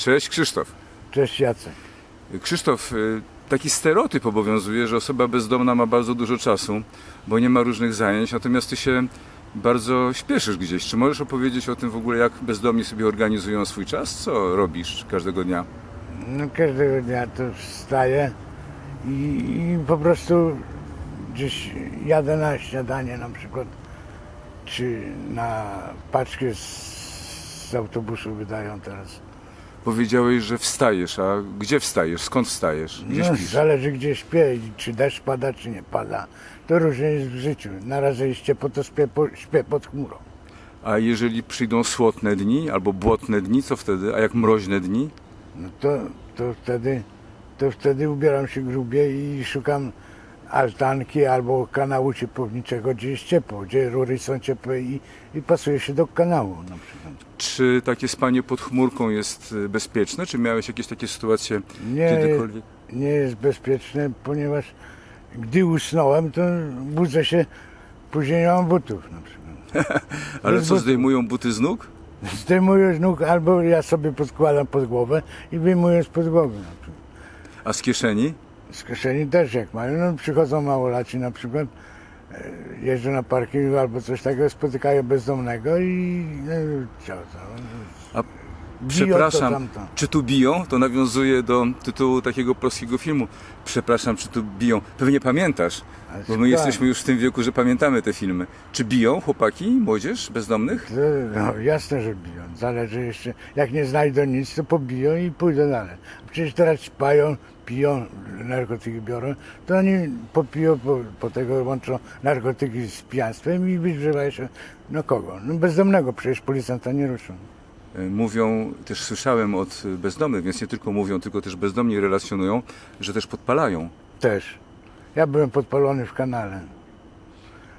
Cześć Krzysztof. Cześć Jacek. Krzysztof, y, taki stereotyp obowiązuje, że osoba bezdomna ma bardzo dużo czasu, bo nie ma różnych zajęć, natomiast ty się bardzo śpieszysz gdzieś. Czy możesz opowiedzieć o tym w ogóle, jak bezdomni sobie organizują swój czas? Co robisz każdego dnia? No każdego dnia to wstaję i, i po prostu gdzieś jadę na śniadanie na przykład, czy na paczkę z, z autobusu wydają teraz. Powiedziałeś, że wstajesz, a gdzie wstajesz? Skąd wstajesz? Gdzie No, śpisz? zależy gdzie śpię, i czy deszcz pada, czy nie pada. To różnie jest w życiu. Na razie jest ciepło, to śpię, po, śpię pod chmurą. A jeżeli przyjdą słotne dni albo błotne dni, co wtedy? A jak mroźne dni? No to, to wtedy to wtedy ubieram się grubie i szukam altanki albo kanału ciepłowniczego, gdzie jest ciepło, gdzie rury są ciepłe i, i pasuje się do kanału na przykład. Czy takie spanie pod chmurką jest y, bezpieczne? Czy miałeś jakieś takie sytuacje Nie, kiedykolwiek? nie jest bezpieczne, ponieważ gdy usnąłem, to budzę się, później nie mam butów na przykład. Ale bez co, butów. zdejmują buty z nóg? Zdejmuję z nóg albo ja sobie podkładam pod głowę i wyjmuję spod głowy na przykład. A z kieszeni? Z kieszeni też jak mają. No, przychodzą małolaci na przykład, e, jeżdżą na parking albo coś takiego, spotykają bezdomnego i no? A Przepraszam, to czy tu biją? To nawiązuje do tytułu takiego polskiego filmu. Przepraszam, czy tu biją? Pewnie pamiętasz, Ale bo my tak. jesteśmy już w tym wieku, że pamiętamy te filmy. Czy biją chłopaki, młodzież bezdomnych? No, jasne, że biją. Zależy jeszcze, jak nie znajdą nic, to pobiją i pójdą dalej. Przecież teraz ćpają, piją, narkotyki biorą, to oni popiją, po, po tego łączą narkotyki z pijaństwem i wygrzewają się, no kogo? No bezdomnego, przecież policjanta nie ruszą. E, Mówią, też słyszałem od bezdomnych, więc nie tylko mówią, tylko też bezdomni relacjonują, że też podpalają. Też. Ja byłem podpalony w kanale.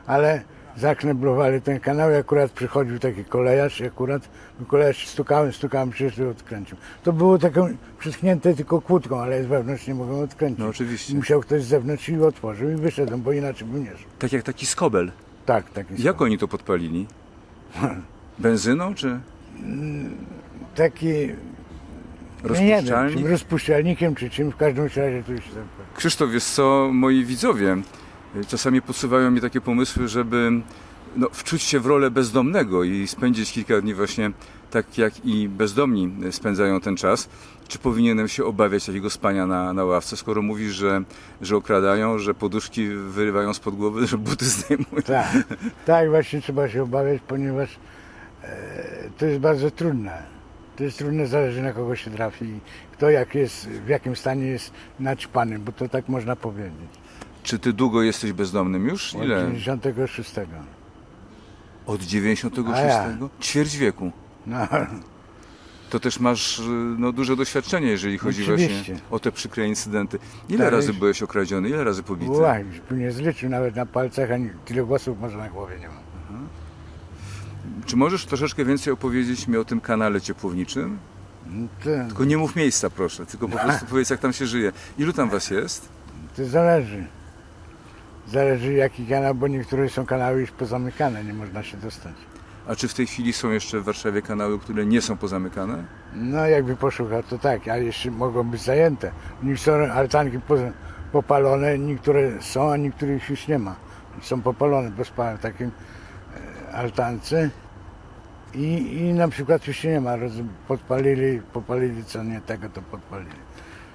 Ale zakneblowali ten kanał i akurat przychodził taki kolejarz i akurat kolejarz stukałem, stukałem, przecież to odkręcił. To było takie przyschnięte tylko kłódką, ale z wewnątrz nie mogłem odkręcić. No oczywiście. Musiał ktoś z zewnątrz i otworzył i wyszedłem, bo inaczej bym nie szedł. Tak jak taki skobel. Tak, taki Jak oni to podpalili? Benzyną czy Taki, nie wiem, rozpuszczalnik? czym rozpuszczalnikiem czy czym, w każdym razie tu się zapalił. Krzysztof, jest co, moi widzowie czasami podsuwają mi takie pomysły, żeby no, wczuć się w rolę bezdomnego i spędzić kilka dni właśnie tak jak i bezdomni spędzają ten czas. Czy powinienem się obawiać takiego spania na, na ławce, skoro mówisz, że, że okradają, że poduszki wyrywają spod głowy, że buty zdejmują? Tak, tak właśnie trzeba się obawiać, ponieważ e, to jest bardzo trudne. To jest trudne, zależy na kogo się trafi kto jak jest, w jakim stanie jest naćpany, bo to tak można powiedzieć. Czy ty długo jesteś bezdomnym już? Od Ile? 96. Od 96? A ja. Ćwierć wieku. No, To też masz y, no, duże doświadczenie, jeżeli chodzi Oczywiście. właśnie o te przykre incydenty. Ile Tak, razy byłeś okradziony? Ile razy pobity? Uaj, już nie zliczył nawet na palcach, ani tyle włosów może na głowie nie mam. Czy możesz troszeczkę więcej opowiedzieć mi o tym kanale ciepłowniczym? No To, Tylko nie mów miejsca, proszę, tylko po prostu powiedz, jak tam się żyje. Ilu tam was jest? to zależy. Zależy jaki kanał, bo niektóre są kanały już pozamykane, nie można się dostać. A czy w tej chwili są jeszcze w Warszawie kanały, które nie są pozamykane? No jakby poszukał, to tak, ale jeszcze mogą być zajęte. Niektóre altanki po, popalone, niektóre są, a niektórych już nie ma. Są popalone, bo spałem w takim e, altance i, i na przykład już się nie ma. Podpalili, popalili co nie tego, to podpalili.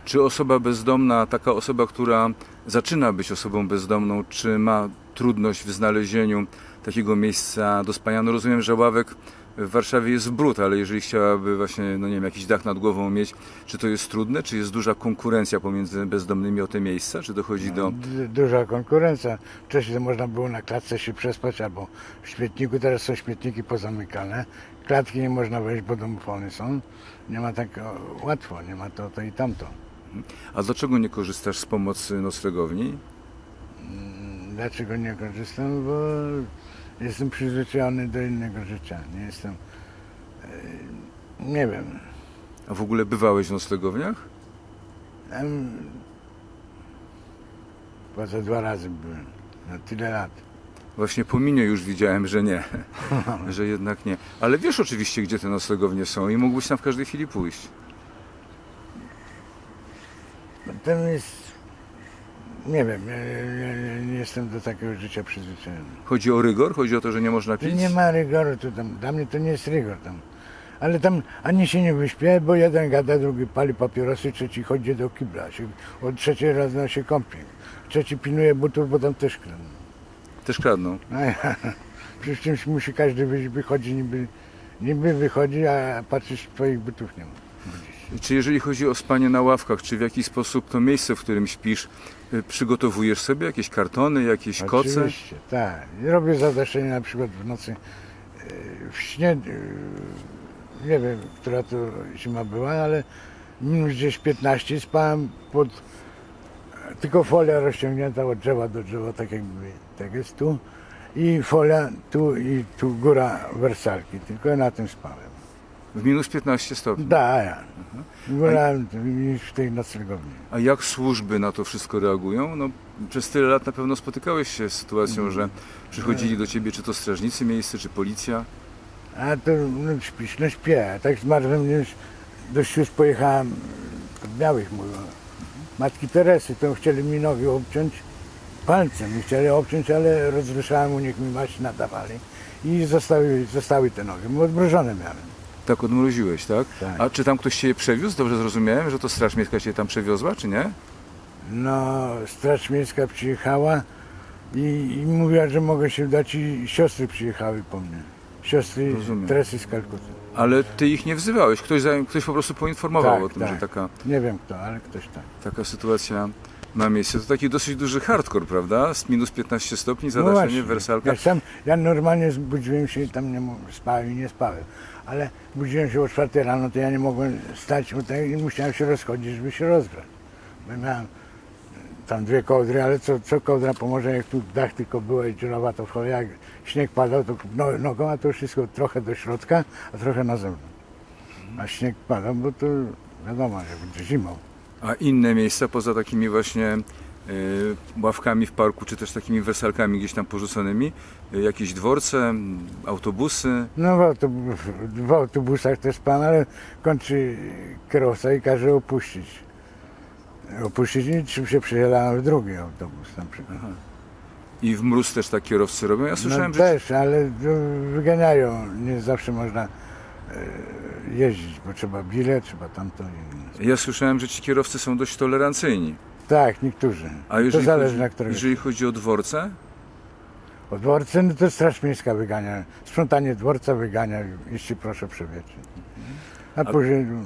Czy osoba bezdomna, taka osoba, która zaczyna być osobą bezdomną, czy ma trudność w znalezieniu takiego miejsca do spania? No rozumiem, że ławek w Warszawie jest brud, ale jeżeli chciałaby właśnie, no nie wiem, jakiś dach nad głową mieć, czy to jest trudne? Czy jest duża konkurencja pomiędzy bezdomnymi o te miejsca? Czy dochodzi do... D- Duża konkurencja. Wcześniej można było na klatce się przespać albo w śmietniku, teraz są śmietniki pozamykane. Klatki nie można wejść, bo domofony są. Nie ma tak łatwo, nie ma to, to i tamto. A dlaczego nie korzystasz z pomocy noclegowni? Dlaczego nie korzystam? Bo jestem przyzwyczajony do innego życia. Nie jestem. e, Nie wiem. A w ogóle bywałeś w noclegowniach? Em, Poza dwa razy byłem. Na tyle lat. Właśnie po minie już widziałem, że nie, że jednak nie. Ale wiesz oczywiście, gdzie te noclegownie są i mógłbyś tam w każdej chwili pójść. Ten jest, nie wiem, nie, nie, nie, jestem do takiego życia przyzwyczajony. Chodzi o rygor? Chodzi o to, że nie można Tu pić? nie ma rygoru, tu tam, dla mnie to nie jest rygor tam. Ale tam ani się nie wyśpię, bo jeden gada, drugi pali papierosy, trzeci chodzi do kibla, się, od trzeciej rano się kąpie. Trzeci pilnuje butów, bo tam też kradną. Też kradną. A ja, przecież czymś musi każdy wyjść, wychodzi niby, niby wychodzi, a patrzysz, twoich butów nie ma. Czy jeżeli chodzi o spanie na ławkach, czy w jakiś sposób to miejsce, w którym śpisz, y, przygotowujesz sobie jakieś kartony, jakieś koce? Oczywiście, tak. Robię zadaszenie na przykład w nocy. e, W śnie, e, nie wiem, która to zima była, ale minus gdzieś 15 spałem pod tylko folia rozciągnięta od drzewa do drzewa, tak jakby tak jest tu. I folia tu i tu góra wersalki, tylko ja na tym spałem. W minus 15 stopni. Da, ja. Wolałem niż w tej noclegowni. A jak służby na to wszystko reagują? No, przez tyle lat na pewno spotykałeś się z sytuacją, że przychodzili do ciebie czy to strażnicy miejscy, czy policja. A to no, śpisz, no śpię. A Tak zmarłem już do sióstr pojechałem od białych mówią. Matki Teresy, to chcieli mi nogi obciąć palcem. Nie chcieli obciąć, ale rozruszałem u nich mi maść nadawali. I zostały, zostały te nogi. Odmrożone miałem. Tak odmroziłeś, tak? Tak. A czy tam ktoś cię przewiózł? Dobrze zrozumiałem, że to Straż Miejska cię tam przewiozła, czy nie? No, Straż Miejska przyjechała i, i mówiła, że mogę się dać i siostry przyjechały po mnie. Siostry Rozumiem. Teresy z Kalkuty. Ale ty ich nie wzywałeś. Ktoś, za- ktoś po prostu poinformował Tak, o tym, tak. że taka, Nie wiem kto, ale ktoś tak. taka sytuacja ma miejsce. To taki dosyć duży hardcore, prawda? Z minus 15 stopni, No zadaszenie właśnie. w wersalkach. Ja, sam, ja normalnie zbudziłem się i tam nie spałem i nie spałem. Ale budziłem się o 4 rano, to ja nie mogłem stać bo tak, i musiałem się rozchodzić, żeby się rozgrzać. Bo miałem e, tam dwie kołdry, ale co, co kołdra pomoże, jak tu dach tylko było i dziurawa, to wchodzę, jak śnieg padał, to no, nogą, a to wszystko trochę do środka, a trochę na zewnątrz. A śnieg padał, bo to wiadomo, jak będzie zimą. A inne miejsca poza takimi właśnie y, ławkami w parku, czy też takimi wersalkami gdzieś tam porzuconymi, y, jakieś dworce, autobusy. No w, autobus, w autobusach też pan, ale kończy kierowca i każe opuścić. Opuścić i czym się przychylają w drugi autobus na przykład. I w mróz też tak kierowcy robią. Ja No słyszałem, że też, ale wyganiają. Nie zawsze można e, jeździć, bo trzeba bilet, trzeba tamto. i- ja słyszałem, że ci kierowcy są dość tolerancyjni. Tak, niektórzy. A to jeżeli, zależy chodzi, na którego. jeżeli chodzi o dworce, O dworce, no to Straż Miejska wygania. Sprzątanie dworca wygania, jeśli proszę przewietrzyć. A później no,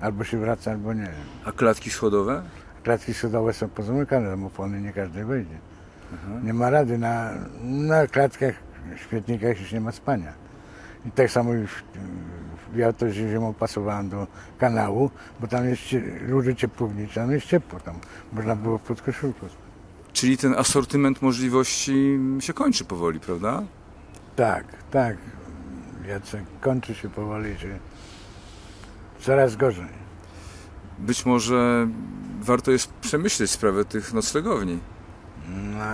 albo się wraca, albo nie. a klatki schodowe? Klatki schodowe są pozamykane, tam opony nie każdy wejdzie. Nie ma rady, na, na klatkach, śmietnikach już nie ma spania. I tak samo już w- ja to zimą pasowałem do kanału, bo tam jest cie- rury ciepłownicze, tam jest ciepło, tam można było pod koszulką. Czyli ten asortyment możliwości się kończy powoli, prawda? Tak, tak. Jacek, kończy się powoli, że coraz gorzej. Być może warto jest przemyśleć sprawę tych noclegowni. No,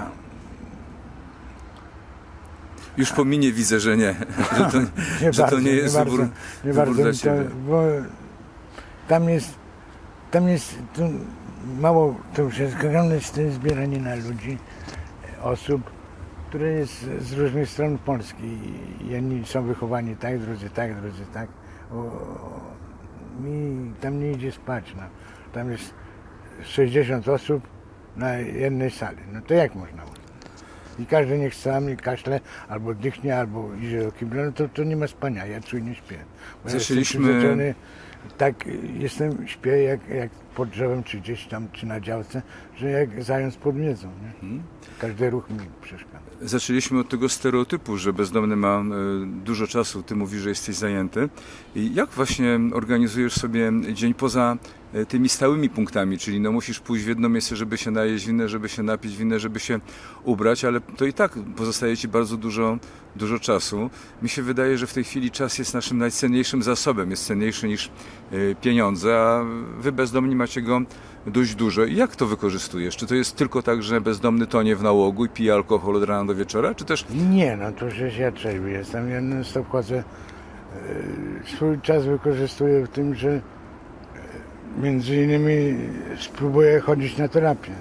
Już po minie widzę, że nie. Że to, nie że to bardzo, nie jest bardzo, wybór, nie wybór bardzo dla mi to, ciebie. bo tam jest, tam jest tu mało, to już jest ogromne zbieranie na ludzi, osób, które jest z różnych stron Polski. Jedni są wychowani tak, drudzy tak, drudzy tak. O, mi tam nie idzie spać. No. Tam jest 60 osób na jednej sali. No to jak można? I każdy niech sam i kaszle, albo dychnie, albo idzie do kibla, no to, to nie ma spania, ja czujnie śpię. Bo ja Zaczęliśmy- przyzwyczajony, tak, jestem, śpię jak, jak pod drzewem, czy gdzieś tam, czy na działce, że jak zając pod miedzą, nie? Mhm. Każdy ruch mi przeszkadza. Zaczęliśmy od tego stereotypu, że bezdomny ma e, dużo czasu, ty mówisz, że jesteś zajęty. I jak właśnie organizujesz sobie dzień poza e, tymi stałymi punktami, czyli no musisz pójść w jedno miejsce, żeby się najeść, w inne, żeby się napić, w inne, żeby się ubrać, ale to i tak pozostaje ci bardzo dużo, dużo czasu. Mi się wydaje, że w tej chwili czas jest naszym najcenniejszym zasobem, jest cenniejszy niż e, pieniądze, a wy bezdomni macie go dość dużo. I jak to wykorzystujesz? Czy to jest tylko tak, że bezdomny tonie w nałogu i pije alkohol od rana do wieczora, czy też Nie, no to przecież ja trzeźwy jestem, ja non stop chodzę. Swój czas wykorzystuję w tym, że e, między innymi spróbuję chodzić na terapię.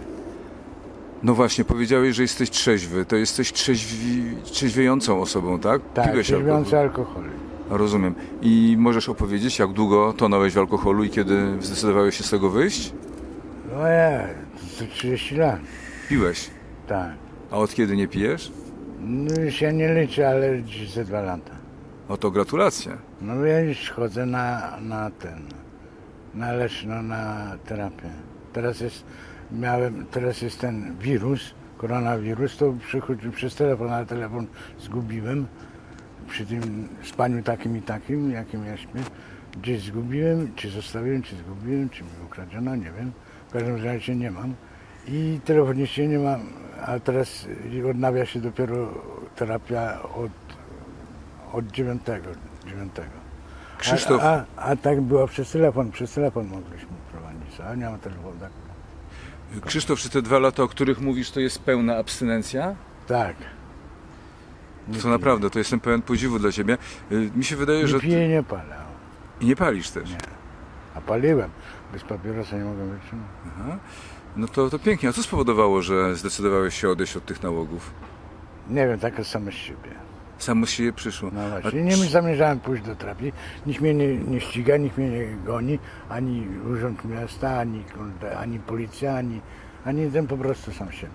No właśnie, powiedziałeś, że jesteś trzeźwy. To jesteś trzeźwi, trzeźwiejącą osobą, tak? Tak, Piłeś trzeźwiący alkohol. Rozumiem. I możesz opowiedzieć, jak długo tonąłeś w alkoholu i kiedy zdecydowałeś się z tego wyjść? No ja, to 30 lat, Piłeś. tak. A od kiedy nie pijesz? No już ja nie liczę, ale dziś ze dwa lata. O to gratulacje. No ja już chodzę na, na ten, na leczno, na terapię. Teraz jest, miałem, teraz jest ten wirus, koronawirus, to przychodzi przez telefon, ale telefon zgubiłem przy tym spaniu takim i takim, jakim ja śpię. Gdzieś zgubiłem, czy zostawiłem, czy zgubiłem, czy mi ukradziono, nie wiem. W każdym razie nie mam. I telefonicznie nie mam, a teraz odnawia się dopiero terapia od, od dziewiątego. dziewiątego. Krzysztof, A, a, a tak było przez telefon, przez telefon mogliśmy prowadzić, a nie ma telefonu. Tak. Krzysztof, czy te dwa lata, o których mówisz, to jest pełna abstynencja? tak. To naprawdę, to jestem pełen podziwu dla ciebie. Y, Mi się wydaje, Nie że... piję Ty... i nie palę. I nie palisz też. Nie. A paliłem. Bez papierosa nie mogłem wytrzymać. Aha. No to, to pięknie. A co spowodowało, że zdecydowałeś się odejść od tych nałogów? Nie wiem, taka sama z siebie. Samo z siebie przyszło. No A właśnie. Nie zamierzałem pójść do terapii. Nikt mnie nie, nie ściga, nikt mnie nie goni. Ani Urząd Miasta, ani, kurde, ani policja, ani, ani ten po prostu sam siebie.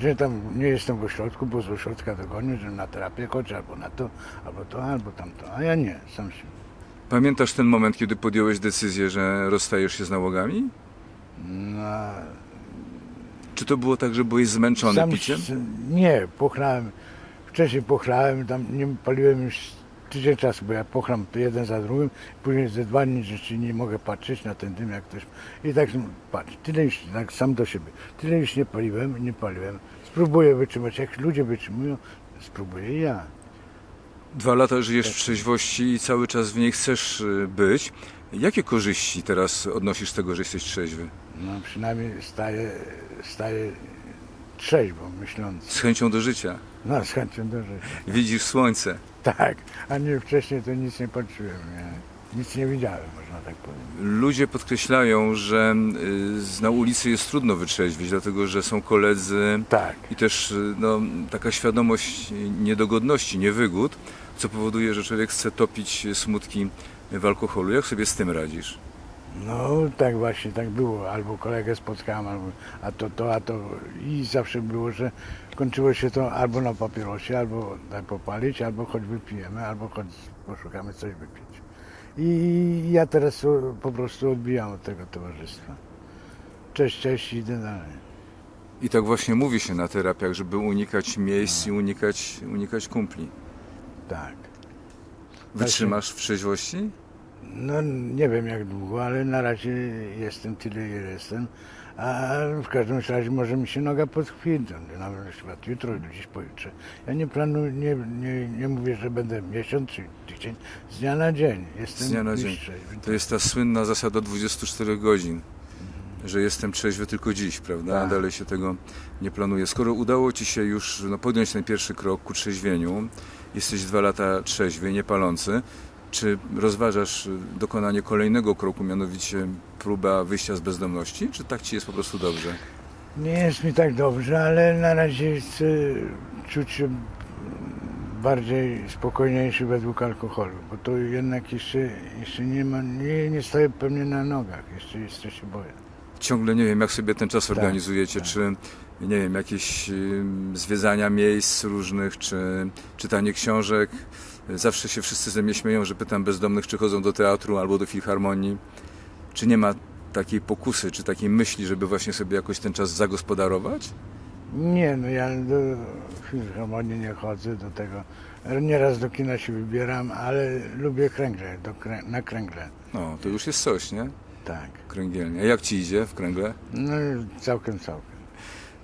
Że tam nie jestem w ośrodku, bo z ośrodka dogonię, że na terapię chodź, albo na to, albo to, albo tamto. A ja nie, sam siebie. Pamiętasz ten moment, kiedy podjąłeś decyzję, że rozstajesz się z nałogami? No, Czy to było tak, że byłeś zmęczony sam, piciem? Nie, pochlałem. Wcześniej pochlałem, tam nie paliłem już tydzień czasu, bo ja pochlam to jeden za drugim, później ze dwa dni rzeczy nie mogę patrzeć na ten dym, jak ktoś... I tak patrz, tyle już, tak sam do siebie, tyle już nie paliłem, nie paliłem. Spróbuję wytrzymać, jak ludzie wytrzymują, spróbuję i ja. Dwa lata żyjesz w trzeźwości i cały czas w niej chcesz y, być. Jakie korzyści teraz odnosisz z tego, że jesteś trzeźwy? No przynajmniej staję, staję trzeźwo, myśląc. Z chęcią do życia. No, z chęcią do życia. Widzisz słońce. Tak, a nie wcześniej to nic nie patrzyłem, nie. nic nie widziałem, można tak powiedzieć. Ludzie podkreślają, że y, z- na ulicy jest trudno wytrzeźwić, dlatego że są koledzy Tak. i też y, no, taka świadomość niedogodności, niewygód, co powoduje, że człowiek chce topić smutki w alkoholu. Jak sobie z tym radzisz? No tak właśnie, tak było. Albo kolegę spotkałem, albo a to, to, a to. I zawsze było, że kończyło się to albo na papierosie, albo daj popalić, albo choć wypijemy, albo choć poszukamy coś wypić. I ja teraz po prostu odbijam od tego towarzystwa. Cześć, cześć, idę dalej. I tak właśnie mówi się na terapiach, żeby unikać miejsc i unikać, unikać kumpli. Tak. Wytrzymasz w trzeźwości? No nie wiem jak długo, ale na razie jestem tyle, ile jestem. A w każdym razie może mi się noga podchwycić, na przykład jutro, dziś pojutrze. Ja nie planuję, nie, nie, nie mówię, że będę miesiąc czy tydzień, z dnia na dzień. Jestem Z dnia na dzień. To jest ta słynna zasada 24 godzin, że jestem trzeźwy tylko dziś, prawda? Tak. dalej się tego nie planuje. Skoro udało Ci się już no, podjąć ten pierwszy krok ku trzeźwieniu, jesteś dwa lata trzeźwy, niepalący, czy rozważasz y, dokonanie kolejnego kroku, mianowicie próba wyjścia z bezdomności, czy tak Ci jest po prostu dobrze? Nie jest mi tak dobrze, ale na razie chcę czuć się bardziej spokojniejszy według alkoholu, bo to jednak jeszcze, jeszcze nie ma, nie, nie stoję pewnie na nogach, jeszcze, jeszcze się boję. Ciągle nie wiem, jak sobie ten czas Tak, organizujecie, tak. czy nie wiem, jakieś zwiedzania miejsc różnych, czy czytanie książek. Zawsze się wszyscy ze mnie śmieją, że pytam bezdomnych, czy chodzą do teatru albo do filharmonii. Czy nie ma takiej pokusy, czy takiej myśli, żeby właśnie sobie jakoś ten czas zagospodarować? Nie, no ja do filharmonii nie chodzę, do tego. Nieraz do kina się wybieram, ale lubię kręgle, do krę, na kręgle. No, to już jest coś, nie? Tak. Kręgielnie. A jak Ci idzie w kręgle? No całkiem, całkiem.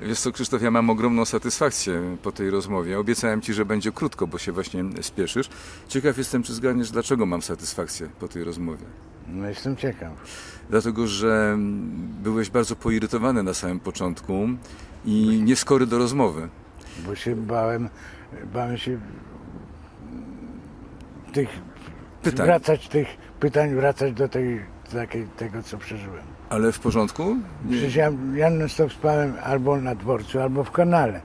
Wiesz co, Krzysztof, ja mam ogromną satysfakcję po tej rozmowie. Obiecałem Ci, że będzie krótko, bo się właśnie spieszysz. Ciekaw jestem, czy zgadniesz, dlaczego mam satysfakcję po tej rozmowie. No jestem ciekaw. Dlatego, że byłeś bardzo poirytowany na samym początku i nieskory do rozmowy. Bo się bałem, bałem się tych pytań. wracać tych pytań, wracać do tej, takiej, tego, co przeżyłem. Ale w porządku? Nie. Przecież ja, ja non stop spałem albo na dworcu, albo w kanale.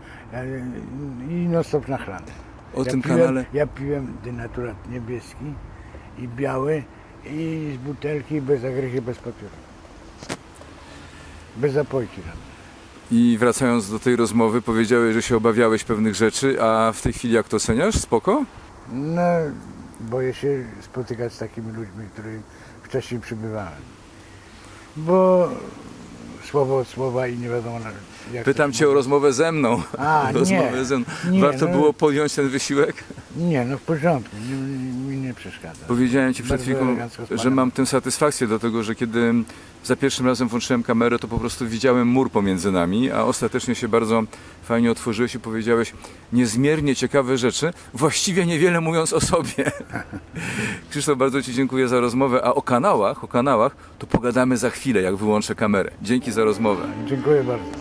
I non stop na chlanie. O ja tym piłem, kanale. Ja piłem denaturat niebieski i biały i z butelki bez agrychy, bez papieru. Bez zapojki. I wracając do tej rozmowy, powiedziałeś, że się obawiałeś pewnych rzeczy, a w tej chwili jak to oceniasz? Spoko? No, boję się spotykać z takimi ludźmi, których wcześniej przybywałem. Bo słowo od słowa i nie wiadomo jak Pytam cię o rozmowę ze mną. A, rozmowę nie. ze mną. Nie, Warto no. było podjąć ten wysiłek? Nie, no w porządku, nie, nie przeszkadza. Powiedziałem ci przed Bardzo chwilą, elegancko że mam tę satysfakcję, dlatego że kiedy za pierwszym razem włączyłem kamerę, to po prostu widziałem mur pomiędzy nami, a ostatecznie się bardzo fajnie otworzyłeś i powiedziałeś niezmiernie ciekawe rzeczy, właściwie niewiele mówiąc o sobie. Krzysztof, bardzo Ci dziękuję za rozmowę, a o kanałach, o kanałach to pogadamy za chwilę, jak wyłączę kamerę. Dzięki za rozmowę. Dziękuję bardzo.